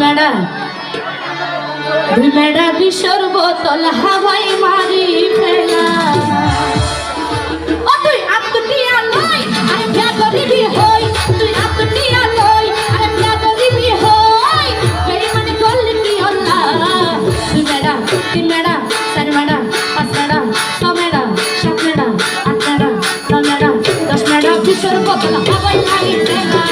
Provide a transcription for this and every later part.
মেডা দুই মেডা বিশ্বর বোতল হাওয়াই মারি ফেলা? ও, তুই আত্মটিয়া লই আরে বিয়া করিবি হই, তুই আত্মটিয়া লই আরে বিয়া করিবি হই মানে বোতল হাওয়াই মারি ফেলা?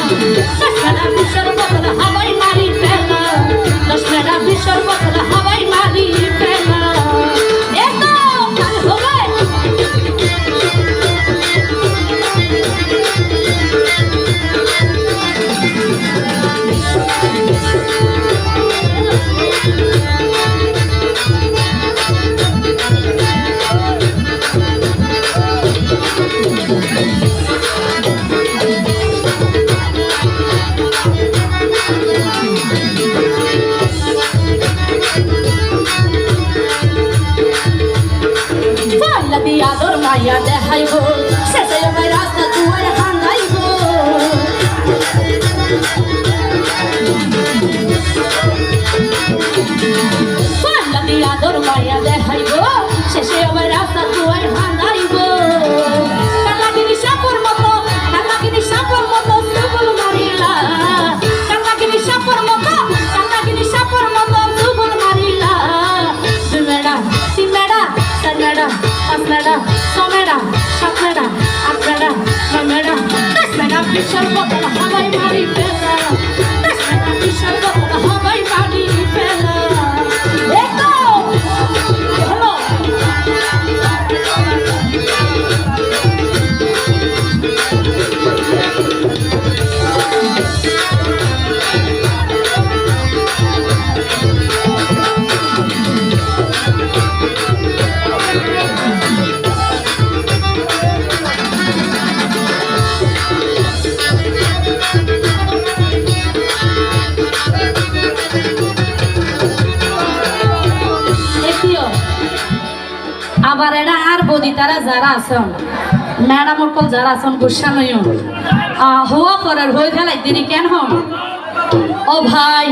يا دور معي يا ده هيقول বিশাল বোতল হাওয়াই মারি ফেলা বিশাল বোতল হাওয়াই মারি ফেলা দেখো আবার এরা আর বদি তারা যারা আছেন, ম্যাডাম অকল যারা আছেন, গুসা নইও হওয়া পরের হয়ে ফেলাই, তিনি কেন হন? ও ভাই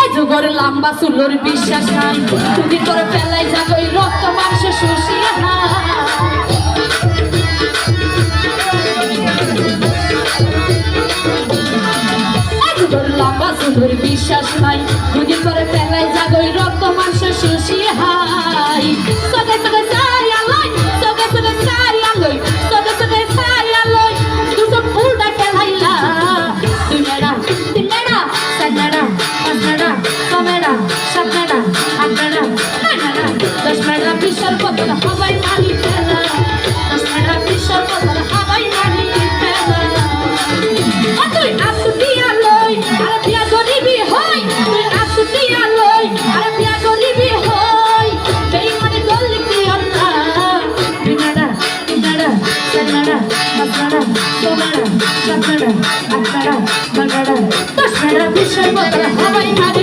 এই যুগর লম্বা চুলোর বিশ্বাস নাই। তুমি করে ফেলাই যাব রক্ত মাংস শুষিয়ে লম্বা চুলোর বিশ্বাস নাই। যদি করে ফেলাই যাব রক্ত মাংস শুষিয়ে দশ মেডা বিশাল বোতল হাওয়াই মারি ফেলা দশ মেডা বিশাল বোতল হাওয়াই মারি ফেলা ও তুই আত্মটিয়া লই আর বিয়া গরিবি হই তুই আত্মটিয়া লই আর বিয়া গরিবি হই বেইমানি করলি কি আল্লাহ দুই মেডা তিন মেডা চার মেডা পাঁচ মেডা ছ মেডা সাত মেডা আট মেডা নয় মেডা দশ মেডা বিশাল বোতল হাওয়াই মারি